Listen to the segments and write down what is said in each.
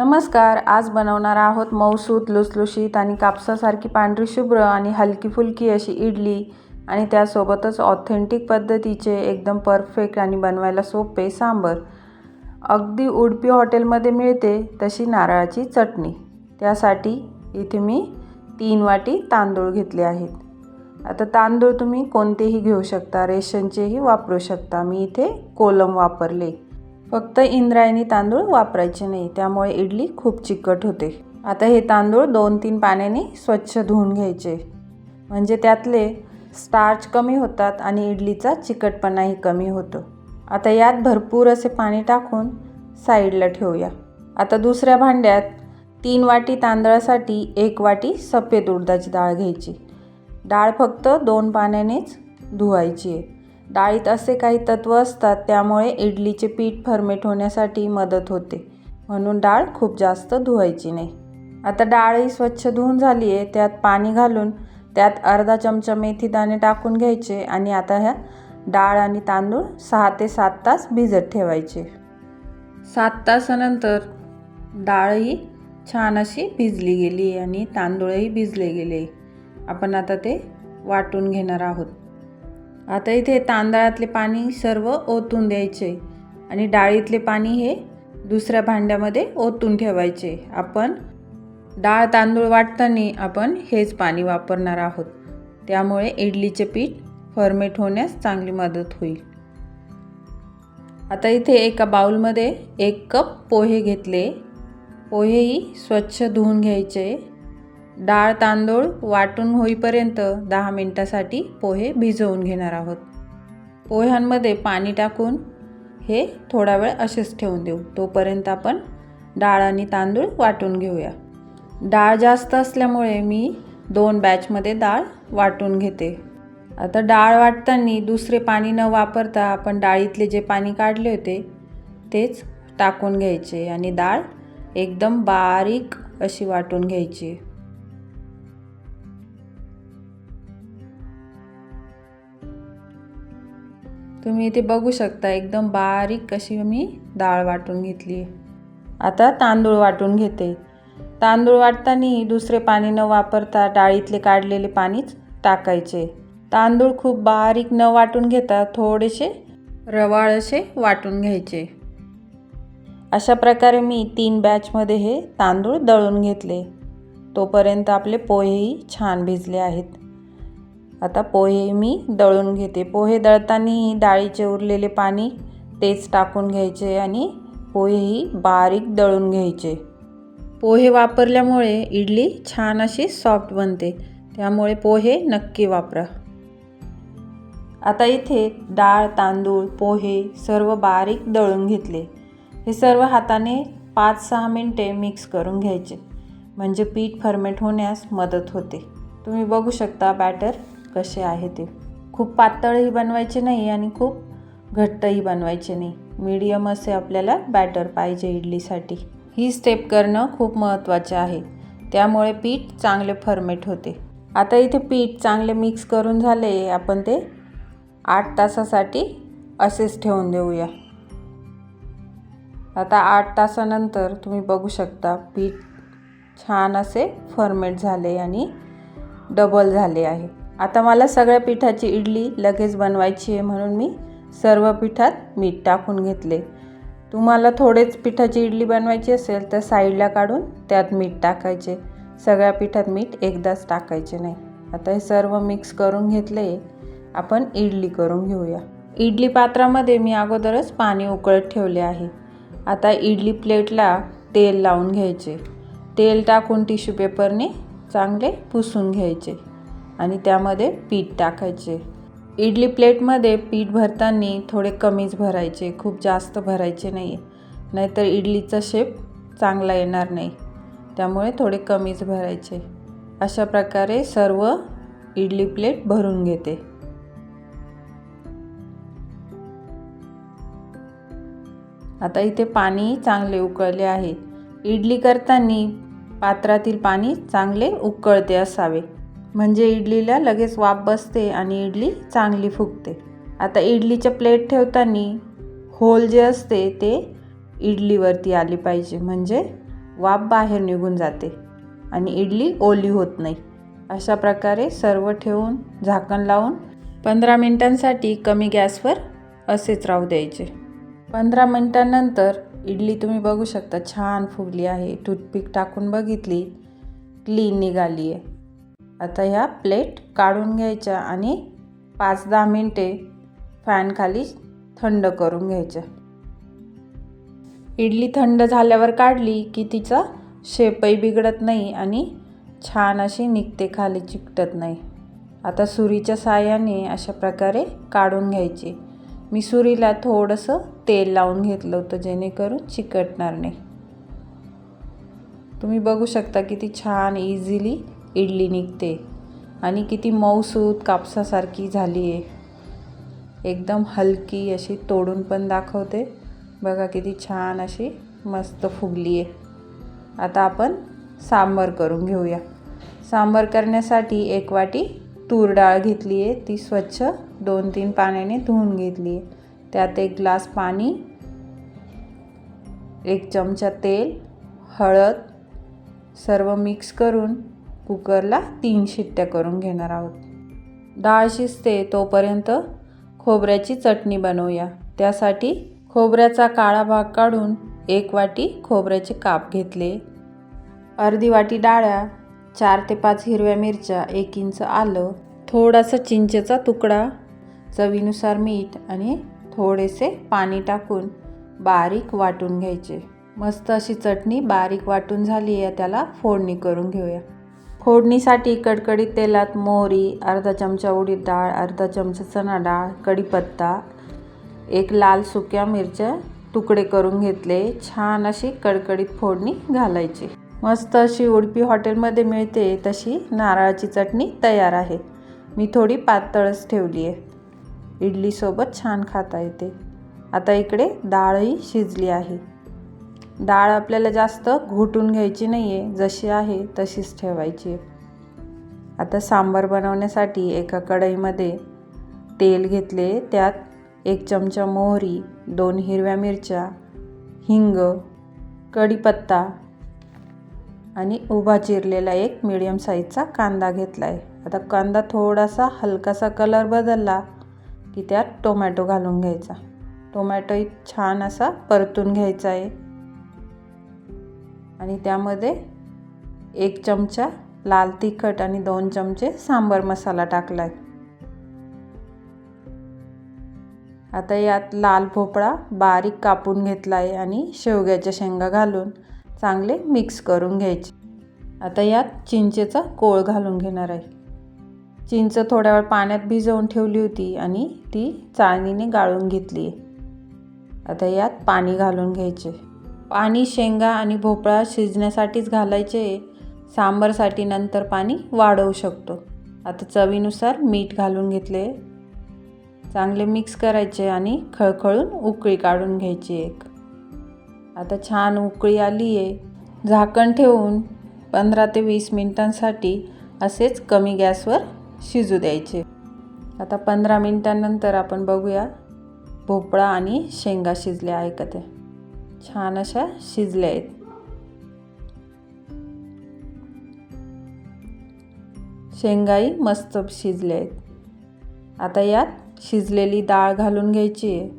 नमस्कार आज बनवणार आहोत मऊसूत लुसलुशीत आणि कापसासारखी पांढरी शुभ्र आणि हलकी फुलकी अशी इडली आणि त्यासोबतच ऑथेंटिक पद्धतीचे एकदम परफेक्ट आणि बनवायला सोपे सांबर. अगदी उडपी हॉटेलमध्ये मिळते तशी नारळाची चटणी. त्यासाठी इथे मी तीन वाटी तांदूळ घेतले आहेत. आता तांदूळ तुम्ही कोणतेही घेऊ शकता रेशनचेही वापरू शकता. मी इथे कोलम वापरले. फक्त इंद्रायणी तांदूळ वापरायचे नाही त्यामुळे इडली खूप चिकट होते. आता हे तांदूळ दोन तीन पाण्याने स्वच्छ धुवून घ्यायचे. म्हणजे त्यातले स्टार्च कमी होतात आणि इडलीचा चिकटपणाही कमी होतो. आता यात भरपूर असे पाणी टाकून साईडला ठेवूया. आता दुसऱ्या भांड्यात तीन वाटी तांदळासाठी एक वाटी सफेद उडदाची डाळ घ्यायची. डाळ फक्त दोन पाण्यानेच धुवायची आहे. डाळीत असे काही तत्त्व असतात त्यामुळे इडलीचे पीठ फर्मेट होण्यासाठी मदत होते. म्हणून डाळ खूप जास्त धुवायची नाही. आता डाळही स्वच्छ धुवून झाली आहे त्यात पाणी घालून त्यात अर्धा चमचा मेथी दाणे टाकून घ्यायचे आणि आता ह्या डाळ आणि तांदूळ सहा ते सात तास भिजत ठेवायचे. सात तासानंतर डाळही छान अशी भिजली गेली आणि तांदूळही भिजले गेले. आपण आता ते वाटून घेणार आहोत. आता इथे तांदळातले पाणी सर्व ओतून द्यायचे आणि डाळीतले पाणी हे दुसऱ्या भांड्यामध्ये ओतून ठेवायचे. आपण डाळ तांदूळ वाटताना आपण हेच पाणी वापरणार आहोत. त्यामुळे इडलीचे पीठ फर्मेट होण्यास चांगली मदत होईल. आता इथे एका बाउलमध्ये एक कप पोहे घेतले. पोहेही स्वच्छ धुवून घ्यायचे. डाळ तांदूळ वाटून होईपर्यंत दहा मिनटासाठी पोहे भिजवून घेणार आहोत. पोह्यांमध्ये पाणी टाकून हे थोडा वेळ असेच ठेवून देऊ. तोपर्यंत आपण डाळ आणि तांदूळ वाटून घेऊया. डाळ जास्त असल्यामुळे मी दोन बॅचमध्ये डाळ वाटून घेते. आता डाळ वाटताना दुसरे पाणी न वापरता आपण डाळीतले जे पाणी काढले होते तेच टाकून घ्यायचे आणि डाळ एकदम बारीक अशी वाटून घ्यायची. तुम्ही इथे बघू शकता एकदम बारीक अशी मी डाळ वाटून घेतली. आता तांदूळ वाटून घेते. तांदूळ वाटताना दुसरे पाणी न वापरता डाळीतले काढलेले पाणीच टाकायचे. तांदूळ खूप बारीक न वाटून घेता थोडेसे रवाळ असे वाटून घ्यायचे. अशा प्रकारे मी तीन बॅचमध्ये हे तांदूळ दळून घेतले. तोपर्यंत आपले पोहेही छान भिजले आहेत. आता पोहे मी दळून घेते. पोहे दळतानाही डाळीचे उरलेले पाणी तेच टाकून घ्यायचे आणि पोहेही बारीक दळून घ्यायचे. पोहे वापरल्यामुळे इडली छान अशी सॉफ्ट बनते. त्यामुळे पोहे नक्की वापरा. आता इथे डाळ तांदूळ पोहे सर्व बारीक दळून घेतले. हे सर्व हाताने पाच सहा मिनटे मिक्स करून घ्यायचे. म्हणजे पीठ फर्मेट होण्यास मदत होते. तुम्ही बघू शकता बॅटर कसे आहे ते. खूप पातळही बनवायचे नाही आणि खूप घट्टही बनवायचे नाही. मीडियम असे आपल्याला बॅटर पाहिजे इडलीसाठी. ही स्टेप करणं खूप महत्त्वाचे आहे. त्यामुळे पीठ चांगले फर्मेट होते. आता इथे पीठ चांगले मिक्स करून झाले आपण ते आठ तासासाठी असेच ठेवून देऊया. आता आठ तासानंतर तुम्ही बघू शकता पीठ छान असे फर्मेट झाले आणि डबल झाले आहे. आता मला सगळ्या पिठाची इडली लगेच बनवायची आहे म्हणून मी सर्व पिठात मीठ टाकून घेतले. तुम्हाला थोडेच पिठाची इडली बनवायची असेल तर साईडला काढून त्यात मीठ टाकायचे. सगळ्या पिठात मीठ एकदाच टाकायचे नाही. आता हे सर्व मिक्स करून घेतले. आपण इडली करून घेऊया. इडली पात्रामध्ये मी अगोदरच पाणी उकळत ठेवले आहे. आता इडली प्लेटला तेल लावून घ्यायचे. तेल टाकून टिश्यू पेपरने चांगले पुसून घ्यायचे. आणि त्यामध्ये पीठ टाकायचे. इडली प्लेटमध्ये पीठ भरताना थोडे कमीच भरायचे खूप जास्त भरायचे नाही नाहीतर इडलीचा शेप चांगला येणार नाही. त्यामुळे थोडे कमीच भरायचे. अशा प्रकारे सर्व इडली प्लेट भरून घेते. आता इथे पाणी चांगले उकळले आहे. इडली करताना पात्रातील पाणी चांगले उकळते असावे. म्हणजे इडलीला लगेच वाफ बसते आणि इडली चांगली फुगते. आता इडलीच्या प्लेट ठेवताना होल जे असते ते इडलीवरती आली पाहिजे. म्हणजे वाफ बाहेर निघून जाते आणि इडली ओली होत नाही. अशा प्रकारे सर्व ठेवून झाकण लावून पंधरा मिनटांसाठी कमी गॅसवर असेच राहू द्यायचे. पंधरा मिनटांनंतर इडली तुम्ही बघू शकता छान फुगली आहे. टूथपिक टाकून बघितली क्लीन निघाली आहे आता ह्या प्लेट काढून घ्यायच्या आणि पाच दहा मिनटे फॅनखाली थंड करून घ्यायच्या. इडली थंड झाल्यावर काढली की तिचा शेपही बिघडत नाही आणि छान अशी निघते खाली चिकटत नाही. आता सुरीच्या साह्याने अशा प्रकारे काढून घ्यायची. मी सुरीला थोडंसं तेल लावून घेतलं होतं जेणेकरून चिकटणार नाही. तुम्ही बघू शकता किती छान इझिली इडली निघते. आणि किती मऊसूत कापसासारखी झाली आहे. एकदम हलकी अशी तोडून पण दाखवते. बघा किती छान अशी मस्त फुगली आहे. आता आपण सांबर करून घेऊया. सांबर करण्यासाठी एक वाटी तूर डाळ घेतली आहे. ती स्वच्छ दोन तीन पाण्याने धुवून घेतली आहे. त्यात एक ग्लास पाणी एक चमचा तेल हळद सर्व मिक्स करून कुकरला तीन शिट्ट्या करून घेणार आहोत. डाळ शिजते तोपर्यंत खोबऱ्याची चटणी बनवूया. त्यासाठी खोबऱ्याचा काळा भाग काढून एक वाटी खोबऱ्याचे काप घेतले. अर्धी वाटी डाळ्या चार ते पाच हिरव्या मिरच्या एक इंच आलं थोडासा चिंचेचा तुकडा चवीनुसार मीठ आणि थोडेसे पाणी टाकून बारीक वाटून घ्यायचे. मस्त अशी चटणी बारीक वाटून झाली आहे त्याला फोडणी करून घेऊया. फोडणीसाठी कडकडीत तेलात मोहरी अर्धा चमचा उडीद डाळ अर्धा चमचा चणा डाळ कढीपत्ता एक लाल सुक्या मिरच्या तुकडे करून घेतले. छान अशी कडकडीत फोडणी घालायची. मस्त अशी उडपी हॉटेलमध्ये मिळते तशी नारळाची चटणी तयार आहे. मी थोडी पातळच ठेवली आहे. इडलीसोबत छान खाता येते. आता इकडे डाळही शिजली आहे. डाळ आपल्याला जास्त घुटून घ्यायची नाही आहे जशी आहे तशीच ठेवायची. आता सांबार बनवण्यासाठी एका कढईमध्ये तेल घेतले त्यात एक चमचा मोहरी दोन हिरव्या मिरच्या हिंग कढीपत्ता आणि उभा चिरलेला एक मिडियम साईजचा कांदा घेतला आहे आता कांदा थोडासा हलकासा कलर बदलला की त्यात टोमॅटो घालून घ्यायचा. टोमॅटोही छान असा परतून घ्यायचा आहे. आणि त्यामध्ये एक चमचा लाल तिखट आणि दोन चमचे सांबर मसाला टाकला आहे आता यात लाल भोपळा बारीक कापून घेतला आहे आणि शेवग्याच्या शेंगा घालून चांगले मिक्स करून घ्यायचे. आता यात चिंचेचा कोळ घालून घेणार आहे. चिंच थोड्या वेळ पाण्यात भिजवून ठेवली होती आणि ती चाळणीने गाळून घेतली आहे आता यात पाणी घालून घ्यायचे. पाणी शेंगा आणि भोपळा शिजण्यासाठीच घालायचे. सांबारसाठी नंतर पाणी वाढवू शकतो. आता चवीनुसार मीठ घालून घेतले. चांगले मिक्स करायचे आणि खळखळून उकळी काढून घ्यायची एक. आता छान उकळी आली आहे झाकण ठेवून पंधरा ते वीस मिनिटांसाठी असेच कमी गॅसवर शिजू द्यायचे. आता पंधरा मिनिटांनंतर आपण बघूया भोपळा आणि शेंगा शिजल्या आहे का त्या छान अशा शिजल्या आहेत. शेंगाही मस्त शिजल्या आहेत. आता यात शिजलेली डाळ घालून घ्यायची आहे.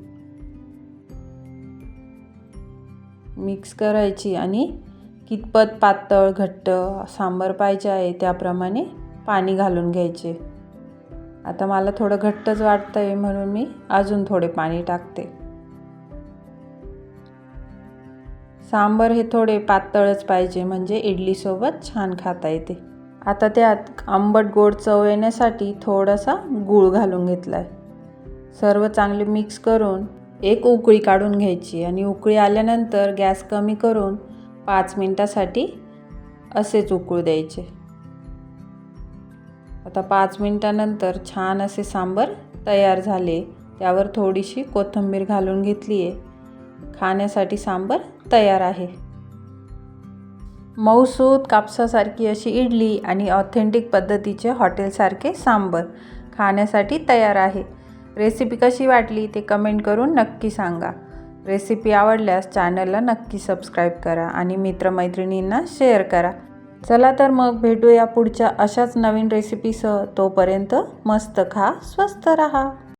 मिक्स करायची आणि कितपत पातळ घट्ट सांबर पाहिजे आहे त्याप्रमाणे पाणी घालून घ्यायचे. आता मला थोडं घट्टच वाटतं आहे म्हणून मी अजून थोडे पाणी टाकते. सांबर हे थोडे पातळच पाहिजे म्हणजे इडलीसोबत छान खाता येते. आता त्यात आंबट गोड चव येण्यासाठी थोडासा गूळ घालून घेतला आहे सर्व चांगले मिक्स करून एक उकळी काढून घ्यायची आणि उकळी आल्यानंतर गॅस कमी करून पाच मिनटासाठी असेच उकळू द्यायचे. आता पाच मिनटानंतर छान असे सांबर तयार झाले. त्यावर थोडीशी कोथिंबीर घालून घेतली आहे खाण्यासाठी सांबर तयार आहे. मऊसूत कापसासारखी अशी इडली आणि ऑथेंटिक पद्धतीचे हॉटेलसारखे सांबर खाण्यासाठी तयार आहे. रेसिपी कशी वाटली ते कमेंट करून नक्की सांगा. रेसिपी आवडल्यास चॅनलला नक्की सबस्क्राईब करा आणि मित्रमैत्रिणींना शेअर करा. चला तर मग भेटूया पुढच्या अशाच नवीन रेसिपीसह. तोपर्यंत मस्त खा स्वस्त रहा.